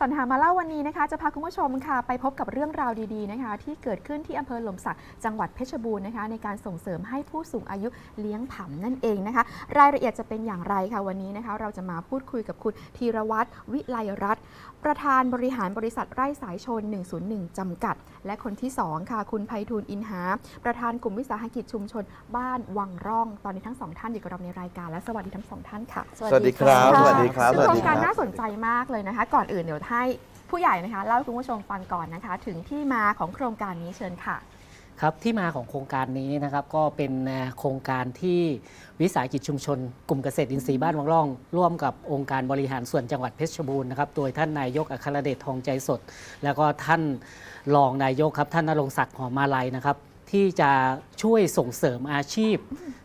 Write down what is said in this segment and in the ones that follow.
สันหามาเล่าวันนี้นะคะจะพาคุณผู้ชมค่ะไปพบกับเรื่องราวดีๆนะคะ ที่เกิดขึ้นที่อำเภอหล่มสักจังหวัดเพชรบูรณ์นะคะ ในการส่งเสริมให้ผู้สูงอายุเลี้ยงผำนั่นเองนะคะ รายละเอียดจะเป็นอย่างไรคะวันนี้นะคะ เราจะมาพูดคุยกับคุณธีรวัตรวิไลรัตน์ ประธานบริหารบริษัทไร่สายชน 101 จำกัด และคนที่ 2 ค่ะ คุณไพฑูรย์อินหา ประธานกลุ่มวิสาหกิจชุมชน บ้านวังร่อง ตอนนี้ทั้งสองท่านอยู่กับเราในรายการและสวัสดีทั้งสองท่านค่ะสวัสดีครับะสวัสดีครับซึ่งสวัโคสรดีงครัการบน่าสนใจมากเลยนะคะ ก่อนอื่นเดี๋ยวให้ผู้ใหญ่นะคะเล่าให้คุณผู้ชมฟังก่อนนะคะ ถึงที่มาของโครงการนี้เชิญค่ะ ครับที่มาของโครงการนี้นะครับก็เป็นโครงการที่วิสาหกิจชุมชน กลุ่มเกษตรอินทรีย์บ้านวังร่อง ร่วมกับองค์การบริหารส่วนจังหวัดเพชรบูรณ์นะครับโดยท่านนายกอัครเดชทองใจสด แล้วก็ท่านรองนายกครับท่านนรงศักดิ์หอมมาลัยนะครับ ที่จะช่วยส่งเสริมอาชีพ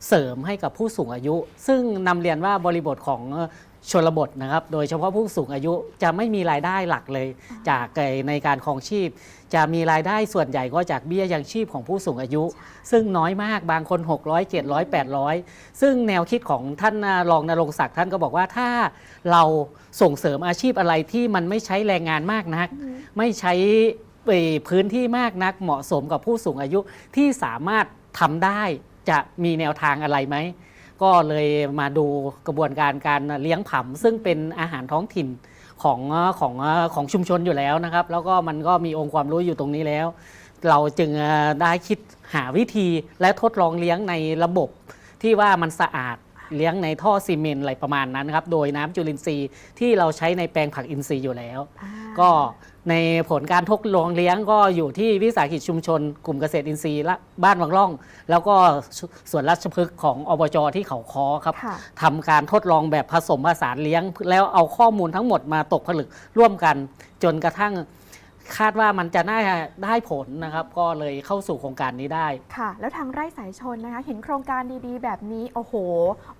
เสริมให้กับผู้สูงอายุ ซึ่งนำเรียนว่าบริบทของเอ่อชนบทนะครับ โดยเฉพาะผู้สูงอายุจะไม่มีรายได้หลักเลย จากเอ่อในการครองชีพ จะมีรายได้ส่วนใหญ่ก็จากเบี้ยยังชีพของผู้สูงอายุ ซึ่งน้อยมากบางคน 600 700 800 ซึ่งแนวคิดของท่านรองนรงศักดิ์ท่านก็บอกว่าถ้าเราส่งเสริมอาชีพอะไรที่มันไม่ใช้แรงงานมากนัก ไม่ใช้เอ่อ พื้นที่มากนักเหมาะสมกับผู้สูงอายุที่สามารถทำได้จะมีแนวทางอะไรไหม ก็เลยมาดูกระบวนการการเลี้ยงผำซึ่งเป็นอาหารท้องถิ่นของของของชุมชนอยู่แล้วนะครับ แล้วก็มันก็มีองค์ความรู้อยู่ตรงนี้แล้ว เราจึงเอ่อได้คิดหาวิธีและทดลองเลี้ยงในระบบที่ว่ามันสะอาดเลี้ยงในท่อซีเมนต์อะไรประมาณนั้นครับ โดยน้ำจุลินทรีย์ที่เราใช้ในแปลงผักอินทรีย์อยู่แล้ว ก็ ในผลการทดลองเลี้ยงก็อยู่ที่วิสาหกิจชุมชน กลุ่มเกษตรอินทรีย์ละบ้านวังร่อง แล้วก็สวนราชพฤกษ์ของอบจที่เขาคอครับค่ะทำการทดลองแบบผสมผสานเลี้ยง แล้วเอาข้อมูลทั้งหมดมาตกผลึกร่วมกันจนกระทั่ง คาดว่ามันจะน่าได้ผลนะครับ ก็เลยเข้าสู่โครงการนี้ได้ ค่ะ แล้วทางไร่สายชนนะคะ เห็นโครงการดีๆ แบบนี้ โอ้โห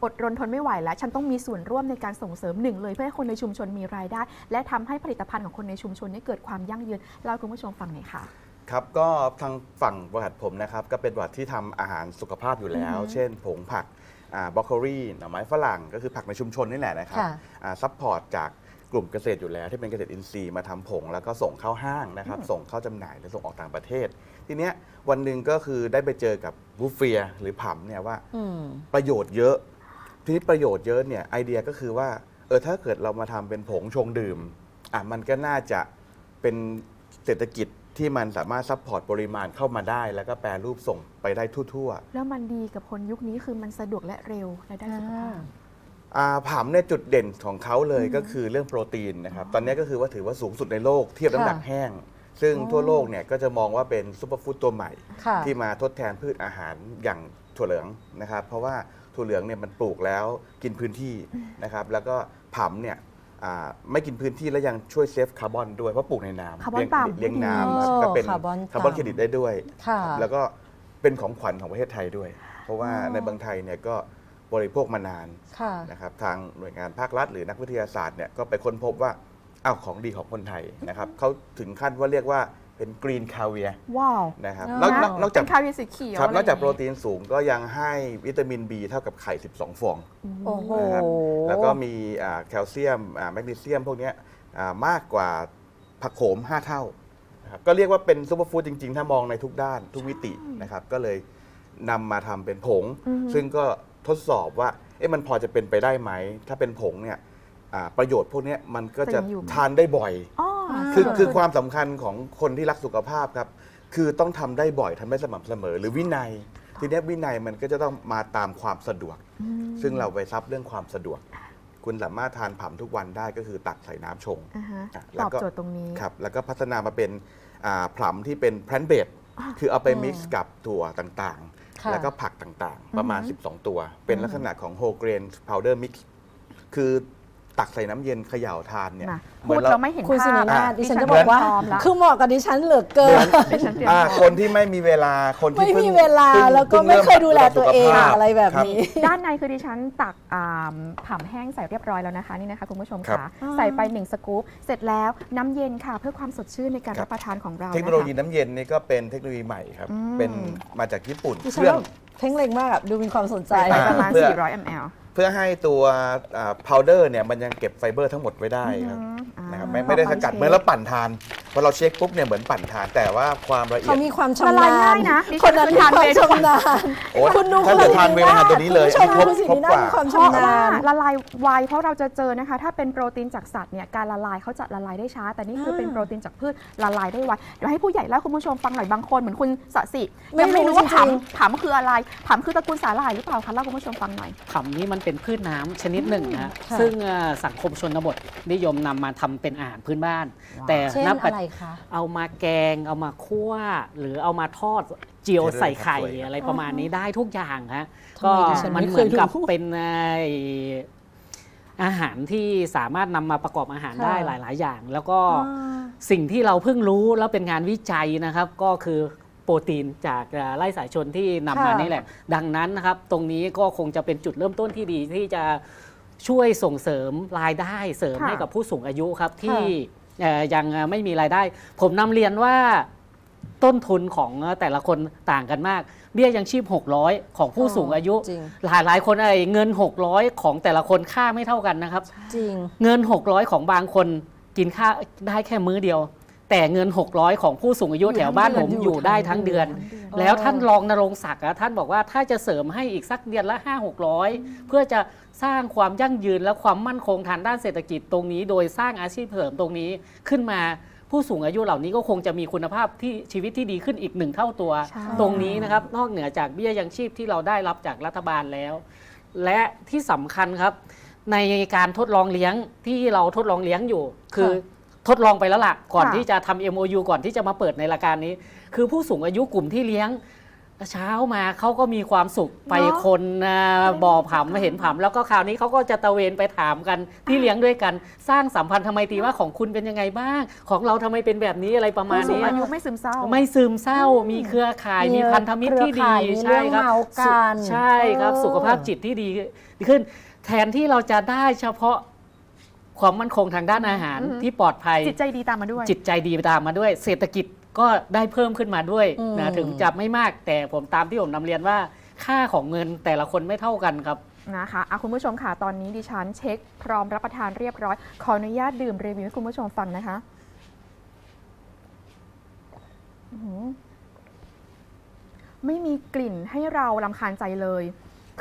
อดรนทนไม่ไหวแล้ว ฉันต้องมีส่วนร่วมในการส่งเสริมหนึ่งเลยเพื่อให้คนในชุมชนมีรายได้ และทำให้ผลิตภัณฑ์ของคนในชุมชนนี้เกิดความยั่งยืนเล่าให้คุณผู้ชมฟังหน่อยค่ะครับก็ทางฝั่งบริษัทผมนะครับก็เป็นบริษัทที่ทำอาหารสุขภาพอยู่แล้วอือฮึเช่น ผงผักบล็อกโคลีหน่อไม้ฝรั่ง ก็คือผักในชุมชนนี่แหละนะครับค่ะซัพพอร์ตจาก กลุ่มเกษตรอยู่แล้ว ที่เป็นเกษตรอินทรีย์มาทำผง แล้วก็ส่งเข้าห้างนะครับ ส่งเข้าจำหน่ายหรือส่งออกต่างประเทศ ทีเนี้ยวันหนึ่งก็คือได้ไปเจอกับบูฟเฟียหรือผำเนี่ยว่าอืมประโยชน์เยอะ ทีนี้ประโยชน์เยอะเนี่ยไอเดียก็คือว่าเออถ้าเกิดเรามาทำเป็นผงชงดื่มอะมันก็น่าจะเป็นเศรษฐกิจที่มันสามารถซัพพอร์ตปริมาณเข้ามาได้ แล้วก็แปรรูปส่งไปได้ทั่วแล้วมันดีกับคนยุคนี้คือมันสะดวกและเร็วและได้สุขภาพๆ อ่าผำเนี่ยจุดเด่นของเขาเลยก็คือเรื่องโปรตีนนะครับ ตอนนี้ก็คือว่าถือว่าสูงสุดในโลกเทียบน้ำหนักค่ะแห้ง ซึ่งอ๋อทั่วโลกเนี่ยก็จะมองว่าเป็นซูเปอร์ฟู้ดตัวใหม่ ค่ะที่มาทดแทนพืชอาหารอย่างถั่วเหลืองนะครับ เพราะว่าถั่วเหลืองเนี่ยมันปลูกแล้วกินพื้นที่นะครับ แล้วก็ผำเนี่ยอ่าไม่กินพื้นที่แล้วยังช่วยเซฟคาร์บอนด้วยเพราะปลูกในน้ำคาร์บอนเลี้ยงต่ำเลี้ยงดีน้ำครับก็เป็นคาร์บอนคาร์บอนต่ำเครดิตได้ด้วย ค่ะ แล้วก็เป็นของขวัญของประเทศไทยด้วย เพราะว่าอ๋อในบางไทยเนี่ยก็ บริโภคมานานค่ะนะครับทางหน่วยงานภาครัฐหรือนักวิทยาศาสตร์เนี่ยก็ไปค้นพบว่าอ้าวของดีของคนไทยนะครับเขาถึงขั้นว่าเรียกว่าเป็นกรีนคาเวียว้าวนะครับอ๋อนอกนอกนอกจากเป็นคาเวียร์สีเขียวครับะนอกจากไย่โปรงงี้ตีนสูงก็ยังให้วิตามิน B เท่ากับไข่ 12 ฟองโอ้โหนะครับแล้วก็มีอ่าแคลเซียมอ่าแมกนีเซียมพวกเนี้ยอ่ามากกว่าผักโขม 5 เท่านะครับก็เรียกว่าเป็นซูเปอร์ฟู้ดจริง ๆ ถ้ามองในทุกด้านทุกมิตินะครับ ก็เลยนำมาทำเป็นผงอือฮึซึ่งก็ ทดสอบว่าเอ๊ะมันพอจะเป็นไปได้ไหม ถ้าเป็นผงเนี่ยอ่าประโยชน์พวกเนี้ยมันก็จะจะยังอยู่ไหมทานได้บ่อย อ๋อคือสะดวกคือความสำคัญของคนที่รักสุขภาพครับ คือต้องทำได้บ่อยทำได้สม่ำเสมอ หรือวินัย ทีเนี้ยวินัยมันก็จะต้องมาตามความสะดวกอืมซึ่งเราไปซับเรื่องความสะดวก คุณสามารถทานผำทุกวันได้ก็คือตักใส่น้ำชงอ่าฮะอะตแล้วอบก็โจทย์ตรงนี้ ครับแล้วก็พัฒนามาเป็นอ่าผำที่เป็นแพลนเบดอ่าคือเอาไปอืมมิกซ์กับถั่วต่างค่ะๆ แล้วก็ผักต่างๆ ประมาณอือฮึ12 ตัว เป็นลักษณะของ whole grain powder mix คือ ตักใส่น้ำเย็นเขย่าทานเนี่ยมาเหมืพูอดนเราเรา ไม่เห็นคุณภาสิพนีนาถดิฉันจะเหบอกว่า พร้อมละ คือเหมาะกับดิฉันเหลือเกิน ดิฉันเตรียมอ่าพร้อม คนที่ไม่มีเวลาคนที่ไม่พิ่งมีเวลาพิ่งแล้วก็พิ่งไม่ริ่เคยดูแลตัวเองสุขภาพอะไรแบบครับนี้ ด้านในคือดิฉันตักอ่าผ่ำแห้งใส่เรียบร้อยแล้วนะคะนี่นะคะคุณผู้ชมครับ ค่ะอ่าใส่ไป1สกู๊ปเสร็จแล้วน้ำเย็นค่ะ เพื่อความสดชื่นในการครับรับประทานของเราเทคโนโลยีะะน้ำเย็นนี่ก็เป็นเทคโนโลยีใหม่ครับ อืม เป็นมาจากญี่ปุ่นดิเคฉันรื่องว่าเพ่งเล็งมากอะดูมีความสนใจ ใส่ไปอ่าประมาณเพื่อ400 ml เพื่อให้ตัวพาวเดอร์เนี่ยมันยังเก็บไฟเบอร์ทั้งหมดไว้ได้ครับอ่านะครับไม่ไม่ได้สกัดเหมือนเราปั่นทานพอเราเช็คปุ๊บเนี่ยเหมือนปั่นทานแต่ว่าความละเอียเขาดมีความละชำลายนาง่าญยนะดิคฉันนนั้นเคยมีทานความเวย์ทุกวันชำนาญ โอ้ยคุณดูถ้าเกิดทานเวย์ทานตัวนี้เลยคุณอันนี้ครบดูสิครบนี่กว่ามีความ เพราะชำนาว่าญละลายไวเพราะเราจะเจอนะคะ ถ้าเป็นโปรตีนจากสัตว์เนี่ยการละลายเขาจะละลายได้ช้า แต่นี่คือเป็นโปรตีนจากพืชละลายได้ไวเดี๋ยวให้ผู้ใหญ่เล่าให้คุณผู้ชมฟังหน่อยบางคนเหมือนคุณสสิไม่ยังไม่รู้ว่ารู้จริงๆผำผำคืออะไรผำคือตระกูลสาหร่ายหรือเปล่าคะเล่าให้คุณผู้ชมฟังหน่อยผำนี้มันเป็นพืชน้ำชนิดหนึ่งนะฮะค่ะ ซึ่งเอ่อสังคมชนบทนิยมนำมาทำเป็นอาหารพื้นบ้าน แต่เช่นณปัจ อะไรคะ เอามาแกงเอามาคั่ว หรือเอามาทอดเจียวใส่ไข่สวยครับ อะไรประมาณนี้ได้ทุกอย่างฮะทำก็ไมดิฉันมันไม่เหเคมืยอนกับรู้เป็นไอ้อาหารที่สามารถนำมาประกอบอาหารค่ะได้หลาย ๆ อย่าง แล้วก็อ่า สิ่งที่เราเพิ่งรู้แล้วเป็นงานวิจัยนะครับ ก็คือโป รตีนจากเอ่อไล่สายชนที่นำมาค่ะนี่แหละ ดังนั้นนะครับ ตรงนี้ก็คงจะเป็นจุดเริ่มต้นที่ดีที่จะช่วยส่งเสริมรายได้เสริมค่ะให้กับผู้สูงอายุครับที่เอ่อยังไม่มีรายได้ ผมนำเรียนว่าต้นทุนของแต่ละคนต่างกันมาก เบี้ยยังชีพ 600 ของผู้สูงอายุจริงหลายหลายๆคนไอ้เงิน 600 ของแต่ละคนค่าไม่เท่ากันนะครับ จริง เงิน 600 ของบางคนกินข้าวได้แค่มื้อเดียว แต่เงิน 600 ของผู้สูงอายุอยู่แถวบ้านทั้ผงมเดือนอยู่ได้ทั้งเดือนทั้งเดือน แล้วท่านรองนรงศักดิ์อะท่านบอกว่าถ้าจะเสริมให้อีกสักเดือนละ 5 600 เพื่อจะสร้างความยั่งยืนและความมั่นคงทางด้านเศรษฐกิจตรงนี้ โดยสร้างอาชีพเสริมตรงนี้ขึ้นมาผู้สูงอายุเหล่านี้ก็คงจะมีคุณภาพที่ชีวิตที่ดีขึ้นอีกหนึ่งเท่าตัวใช่ตรงนี้นะครับนอกเหนือจากเบี้ยยังชีพที่เราได้รับจากรัฐบาลแล้ว และที่สำคัญครับ ในการทดลองเลี้ยงที่เราทดลองเลี้ยงอยู่ คือ ทดลองไปแล้วล่ะ ก่อนค่ะที่จะทำ MOU ก่อนที่จะมาเปิดในรายการนี้ คือผู้สูงอายุกลุ่มที่เลี้ยงเช้ามาเขาก็มีความสุขไปคนอ่าบ่อผำเห็นผำแล้วก็คราวนี้เขาก็จะตะเวนไปถามกันที่เลี้ยงด้วยกัน สร้างสัมพันธ์ทำไมตรีว่าของคุณเป็นยังไงบ้าง ของเราทำไมเป็นแบบนี้อะไรประมาผู้ณสูงนี้อายุไม่ซึมเศร้า ไม่ซึมเศร้ามีเครือข่ายมีมีพันธมิตรที่ดีเครือข่ายมีเรื่องเมากันใช่ครับเออสุขภาพจิตที่ดีขึ้น แทนที่เราจะได้เฉพาะ ความมั่นคงทางด้านอาหารอือฮึที่ปลอดภัย จิตใจดีตามมาด้วย จิตใจดีตามมาด้วย เศรษฐกิจก็ได้เพิ่มขึ้นมาด้วยอืม นะถึงจะไม่มากแต่ผมตามที่ผมนำเรียนว่า ค่าของเงินแต่ละคนไม่เท่ากันครับ นะคะอะคุณผู้ชมค่ะ ตอนนี้ดิฉันเช็คพร้อมรับประทานเรียบร้อย ขออนุญาตดื่มรีวิวให้คุณผู้ชมฟังนะคะอื้อหือไม่มีกลิ่นให้เราลำคาญใจเลย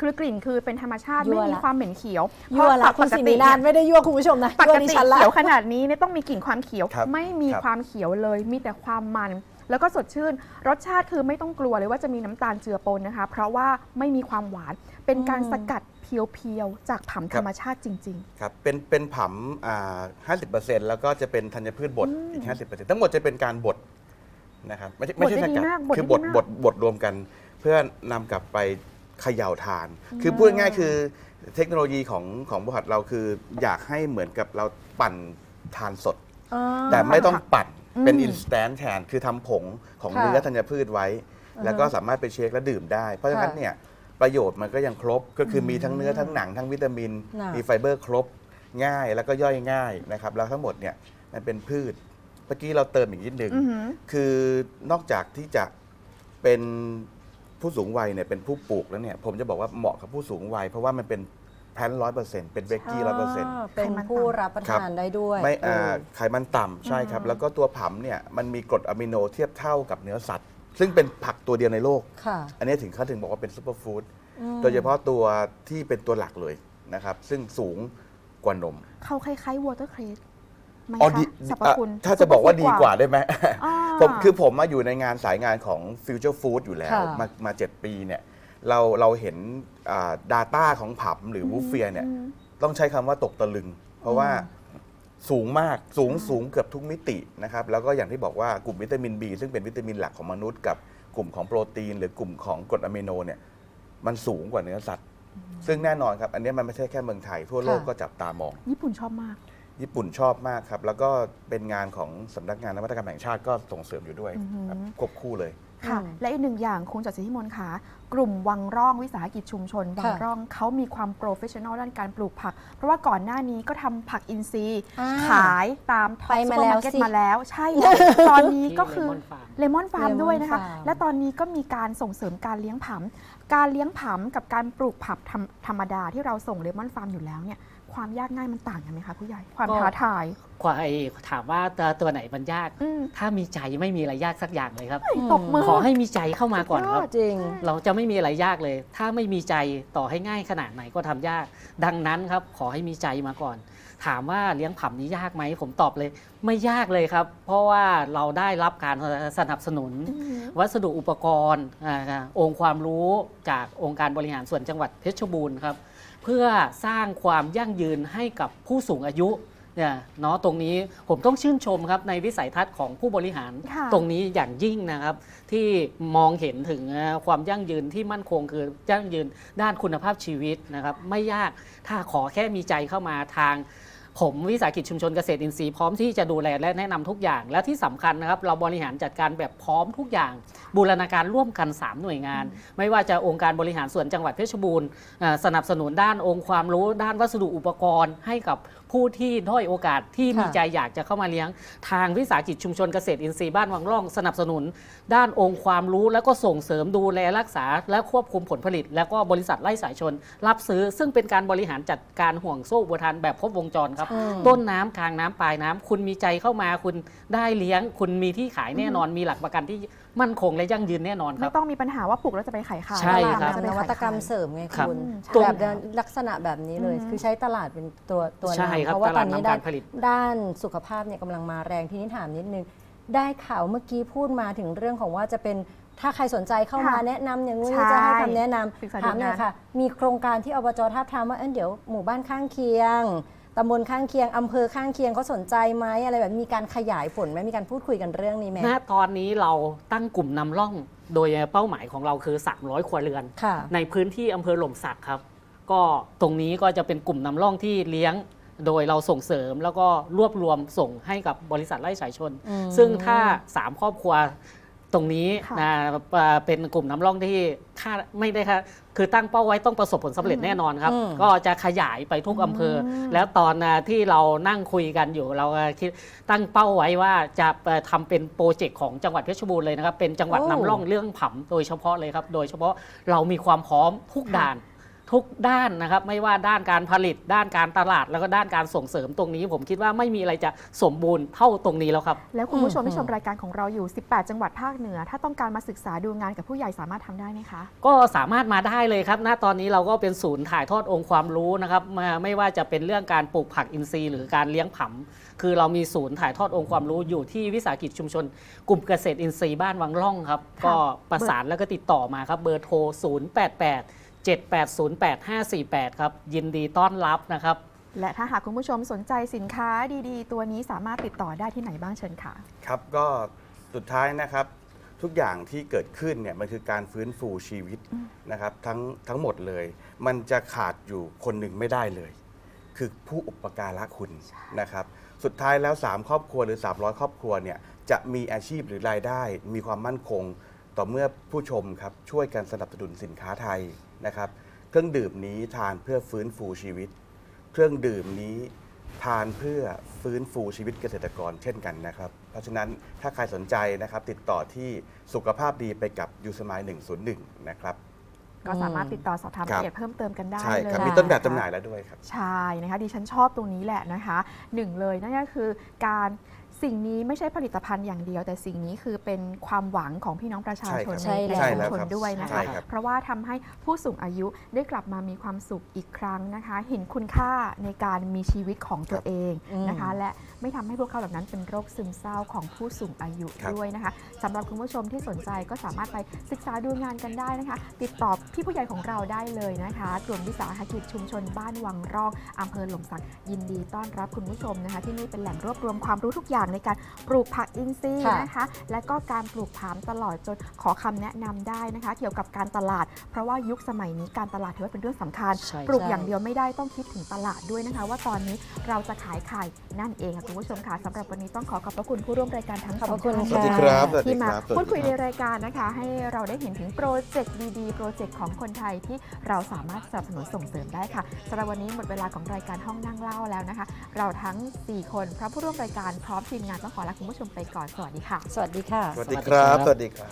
คือกลิ่นคือเป็นธรรมชาติยั่ไม่วมีละความเหม็นเขียวยั่วละเพคุณราะสิปกนีตินานเนี่ยไม่ได้ยั่วคุณผู้ชมนะปยั่วกดิติฉันละ เขียวขนาดนี้เนี่ยต้องมีกลิ่นความเขียว ครับไม่มีครับ ความเขียวเลย มีแต่ความมัน แล้วก็สดชื่น รสชาติคือไม่ต้องกลัวเลยว่าจะมีน้ำตาลเจือปนนะคะ เพราะว่าไม่มีความหวาน เป็นการอืมสกัดเพียวๆ จากผำธรรมชาติจริง ครับเป็นเป็นผำอ่า50%แล้วก็จะเป็นธัญพืชบดอีก 50%ทั้งหมดจะเป็นการบดนะครับไม่ใช่ไม่ใช่บดได้สดีกัดมากบดคือได้บดดีมาก บดบดรวมกัน เพื่อนำกลับไป เขย่าทาน คือพูดง่ายๆคือเทคโนโลยีของของบริษัทเราคือ อยากให้เหมือนกับเราปั่นทานสดอ่าแต่ไม่ต้องปั่นเป็นอืมอินสแตนแทนคือทำผงของค่ะเนื้อธัญพืชไว้ แล้วก็สามารถไปเช็คและดื่มได้ เพราะฉะนั้นค่ะเนี่ยประโยชน์มันก็ยังครบก็คือมีทั้งเนื้อทั้งหนังทั้งวิตามินน่ะมีไฟเบอร์ครบง่ายแล้วก็ย่อยง่ายนะครับแล้วทั้งหมดเนี่ยมันเป็นพืชเมื่อกี้เราเติมอีกนิดหนึ่งๆอือหือคือนอกจากที่จะเป็น ผู้สูงวัยเนี่ยเป็นผู้ปลูกแล้วเนี่ยผมจะบอกว่าเหมาะกับผู้สูงวัย เพราะว่ามันเป็นแพลนร้อยเปอร์เซ็นต์เป็นเบกกี้ร้อยเปอร์เซ็นต์าเป็นผู้รับประทานได้ด้วยไม่เออ่าอไขมันต่ำใช่ครับอืมแล้วก็ตัวผำเนี่ยมันมีกรดอะมิโนเทียบเท่ากับเนื้อสัตว์ ซึ่งเป็นผักตัวเดียวในโลกค่ะอันนี้ถึงเขาถึงบอกว่าเป็นซูเปอร์ฟู้ดอืมโดยเฉพาะตัวที่เป็นตัวหลักเลยนะครับ ซึ่งสูงกว่านม เขาคล้ายๆวอเตอร์เครส ไหมอ๋อคะดีสรรพอะคุณ ถ้าจะบอกว่าดีกว่าได้ไหม อ่าผมคือผมมาอยู่ในงานสายงานของ Future Food อยู่แล้ว ค่ะ มามาเจ็ดปีเนี่ยเราเราเห็นอ่า Data ของผับหรือวูฟเฟียเนี่ยอืม ต้องใช้คำว่าตกตะลึง เพราะว่าสูงมากสูงสูงเกือบทุกมิตินะครับแล้วก็อย่างที่บอกว่ากลุ่มวิตามิน B ซึ่งเป็นวิตามินหลักของมนุษย์กับกลุ่มของโปรตีน หรือกลุ่มของกรดอะมิโนเนี่ยมันสูงกว่าเนื้อสัตว์ ซึ่งแน่นอนครับ อันนี้มันไม่ใช่แค่เมืองไทยทั่วโลกค่ะ ก็จับตามอง ญี่ปุ่นชอบมาก ญี่ปุ่นชอบมากครับ แล้วก็เป็นงานของสำนักงานนวัตกรรมแห่งชาติก็ส่งเสริมอยู่ด้วยอือหือครับควบคู่เลย ค่ะอืมและอีกหนึ่งอย่างคุณจัดสิทธิมนต์ค่ะกลุ่มวังร่องวิสาหกิจชุมชนวังค่ะร่องเขามีความโปรเฟชชั่นอลด้านการปลูกผัก เพราะว่าก่อนหน้านี้ก็ทำผักอินทรีย์ อ่าขายตามท็อไปปซูมาเปอร์แล้วมาร์เก็ตสิมาแล้ว ใช่แล้วตอนนี้ที่ก็คือเลมอนฟาร์มเลมอนฟาร์ม Lemon ด้วยนะคะ Farm และตอนนี้ก็มีการส่งเสริมการเลี้ยงผำการเลี้ยงผำกับการปลูกผักธรรมธรรมดาที่เราส่งเลมอนฟาร์มอยู่แล้วเนี่ย ความยากง่ายมันต่างกันไหมคะผู้ใหญ่ความก็ ท้าทายควายถามว่าตัวตัวไหนมันยาก อืมถ้ามีใจไม่มีอะไรยากสักอย่างเลยครับตบมือ ขอให้มีใจเข้ามาก่อนครับ จริง เราจะไม่มีอะไรยากเลย ถ้าไม่มีใจต่อให้ง่ายขนาดไหนก็ทำยาก ดังนั้นครับ ขอให้มีใจมาก่อน ถามว่าเลี้ยงผำนี้ยากไหม ผมตอบเลย ไม่ยากเลยครับ เพราะว่าเราได้รับการสนับสนุนวัสดุอุปกรณ์อ่าองค์ความรู้จากองค์การบริหารส่วนจังหวัดเพชรบูรณ์ครับ เพื่อสร้างความยั่งยืนให้กับผู้สูงอายุเนี่ยเนาะตรงนี้ผมต้องชื่นชมครับในวิสัยทัศน์ของผู้บริหารค่ะตรงนี้อย่างยิ่งนะครับ ที่มองเห็นถึงความยั่งยืนที่มั่นคงคือยั่งยืนด้านคุณภาพชีวิตนะครับ ไม่ยากถ้าขอแค่มีใจเข้ามาทาง ผมวิสาหกิจชุมชนเกษตรอินทรีย์พร้อมที่จะดูแลและแนะนำทุกอย่าง และที่สำคัญนะครับเราบริหารจัดการแบบพร้อมทุกอย่าง บูรณาการร่วมกัน 3 หน่วยงาน ไม่ว่าจะองค์การบริหารส่วนจังหวัดเพชรบูรณ์อ่าสนับสนุนด้านองค์ความรู้ด้านวัสดุอุปกรณ์ให้กับ ผู้ที่ด้อยโอกาสที่มีค่ะใจอยากจะเข้ามาเลี้ยง ทางวิสาหกิจชุมชนเกษตรอินทรีย์บ้านวังร่องสนับสนุน ด้านองค์ความรู้แล้วก็ส่งเสริมดูแลรักษา และควบคุมผลผลิต แล้วก็บริษัทไล่สายชน รับซื้อซึ่งเป็นการบริหารจัดการห่วงโซ่อุปทานแบบครบวงจรครับอืมต้นน้ำกลางน้ำปลายน้ำคุณมีใจเข้ามาคุณได้เลี้ยง คุณมีที่ขายแน่นอนมีหลักประกันที่มั่นคงและยั่งยืนแน่นอนคไม่รับต้องมีปัญหาว่าปลูกแล้วจะไปขายขายใช่ตลาดครับจะไปนขายวัตกรรมขายเสริมไงครับคุณอืมใช่แบบลักษณะแบบนี้เลย อืม คือใช้ตลาดเป็นตัวตัวใช่นำครับเพราะว่าตตลาอดนนี้นำด้าการนผลิต ด้านสุขภาพเนี่ยกำลังมาแรงทีนี้ถามนิดนึง ได้ข่าวเมื่อกี้พูดมาถึงเรื่องของว่าจะเป็นถ้าใครสนใจเข้ามาค่ะแนะนำอย่างนู้นใช่จะให้คำแนะนศึกษาำถามหน่อยดูงาน ค่ะ มีโครงการที่อบจท่าบทามว่าเอ้ยเดี๋ยวหมู่บ้านข้างเคียง ตำบลข้างเคียงอำเภอข้างเคียงเขาสนใจไหมอะไรแบบมีการขยายผลไหมมีการพูดคุยกันเรื่องนี้ไหมณตอนนี้เราตั้งกลุ่มนำร่องโดยเป้าหมายของเราคือ 300 ครัวเรือนค่ะในพื้นที่อำเภอหล่มสักครับ ก็ตรงนี้ก็จะเป็นกลุ่มนำร่องที่เลี้ยงโดยเราส่งเสริมแล้วก็รวบรวมส่งให้กับบริษัทไล่สายชนอืมซึ่งถ้า 3 ครอบครัว ตรงนี้ค่ะนะเอ่อเป็นกลุ่มน้ำร่องที่คาดไม่ได้ค่ะคือตั้งเป้าไว้ต้องประสบผลสำเร็จแน่นอนครับอืมก็จะขยายไปทุกอำเภออแล้วตอนน่ะที่เรานั่งคุยกันอยู่ เราก็คิดตั้งเป้าไว้ว่าจะเอ่อทำเป็นโปรเจกต์ของจังหวัดเพชรบูรณ์เลยนะครับ เป็นจังหวัดโอ้นำร่องเรื่องผำโดยเฉพาะเลยครับ โดยเฉพาะเรามีความพร้อมทุกด่าน ทุกด้านนะครับไม่ว่าด้านการผลิตด้านการตลาดแล้วก็ด้านการส่งเสริมตรงนี้ ผมคิดว่าไม่มีอะไรจะสมบูรณ์เท่าตรงนี้แล้วครับ แล้วคุณผู้ชมอืมที่ชมรายการของเราอยู่ 18 จังหวัดภาคเหนือ ถ้าต้องการมาศึกษาดูงานกับผู้ใหญ่สามารถทำได้ไหมคะ ก็สามารถมาได้เลยครับณตอนนี้เราก็เป็นศูนย์ถ่ายทอดองค์ความรู้นะครับมาไม่ว่าจะเป็นเรื่องการปลูกผักอินทรีย์ หรือการเลี้ยงผำคือเรามีศูนย์ถ่ายทอดองค์ความรู้อยู่ที่วิสาหกิจชุมชน กลุ่มเกษตรอินทรีย์บ้านวังร่องครับค่ะก็ประสานแล้วก็ติดต่อมาครับเบอร์โทร 088 7808548 ครับ ยินดีต้อนรับนะครับ และถ้าหากคุณผู้ชมสนใจสินค้าดีๆ ตัวนี้สามารถติดต่อได้ที่ไหนบ้างเชิญค่ะ ครับก็สุดท้ายนะครับ ทุกอย่างที่เกิดขึ้นเนี่ยมันคือการฟื้นฟูชีวิตนะครับทั้งทั้งหมดเลย มันจะขาดอยู่คนหนึ่งไม่ได้เลย คือผู้อุปการะคุณนะครับ สุดท้ายแล้ว 3 ครอบครัวหรือ 300 ครอบครัวเนี่ยจะมีอาชีพหรือรายได้ มีความมั่นคง ต่อเมื่อผู้ชมครับช่วยกันสนับสนุนสินค้าไทย นะครับ เครื่องดื่มนี้ทานเพื่อฟื้นฟูชีวิต เครื่องดื่มนี้ทานเพื่อฟื้นฟูชีวิตเกษตรกรเช่นกันนะครับ เพราะฉะนั้นถ้าใครสนใจนะครับติดต่อที่สุขภาพดีไปกับยูสมาย101 นะครับ ก็สามารถติดต่อสอบถามครัรายบละเอียดเพิ่มเติมกันได้ใช่เลยครับค่ะมีต้นแบบจำหน่ายแล้วด้วยครับ ใช่นะคะดิฉันชอบตรงนี้แหละนะคะหนึ่งเลยนั่นก็คือการ สิ่งนี้ไม่ใช่ผลิตภัณฑ์อย่างเดียว แต่สิ่งนี้คือเป็นความหวังของพี่น้องประชาชนใช่ในครับในใช่ชุมแล้วชนครับด้วยนะใช่คะครับเพราะว่าทำให้ผู้สูงอายุได้กลับมามีความสุขอีกครั้งนะคะ เห็นคุณค่าในการมีชีวิตของตัวเองนะคะ และไม่ทำให้พวกเขาเหล่านั้นเป็นโรคซึมเศร้าของผู้สูงอายุครับด้วยนะคะสำหรับคุณผู้ชมที่สนใจก็สามารถไปศึกษาดูงานกันได้นะคะ ติดต่อพี่ผู้ใหญ่ของเราได้เลยนะคะกลุ่มวิสาหกิจชุมชนบ้านวังร่องอำเภอหลมสักยินดีต้อนรับคุณผู้ชมนะคะ ที่นี่เป็นแหล่งรวบรวมความรู้ทุกอย่างในการปลูกผักอินทรีย์ค่ะนะคะ และก็การปลูกผามตลอดจนขอคำแนะนำได้นะคะ เกี่ยวกับการตลาด เพราะว่ายุคสมัยนี้การตลาดถือว่าเป็นเรื่องสำคัญใช่ปลูกใช่อย่างเดียวไม่ได้ต้องคิดถึงตลาดด้วยนะคะ ว่าตอนนี้เราจะขายไข่นั่นเองค่ะคุณผู้ชมค่ะสำหรับวันนี้ต้องขอขอบพระคุณผู้ร่วมรายการทั้งขอบสพองระคุณท่านสวัสดีะครับสวัสดีที่มาครับสวัสดีพูดคุยครับในรายการนะคะ ให้เราได้เห็นถึงโปรเจกต์ดีๆโปรเจกต์ของคนไทยที่เราสามารถสนับสนุนส่งเสริมได้ค่ะสำหรับวันนี้หมดเวลาของรายการห้องนั่งเล่าแล้วนะคะ เราทั้ง 4 คนพร้อมผู้ร่วมรายการพร้อมทีมงานต้องขอลาคุณผู้ชมไปก่อน สวัสดีค่ะ สวัสดีค่ะ สวัสดีครับ สวัสดีครับ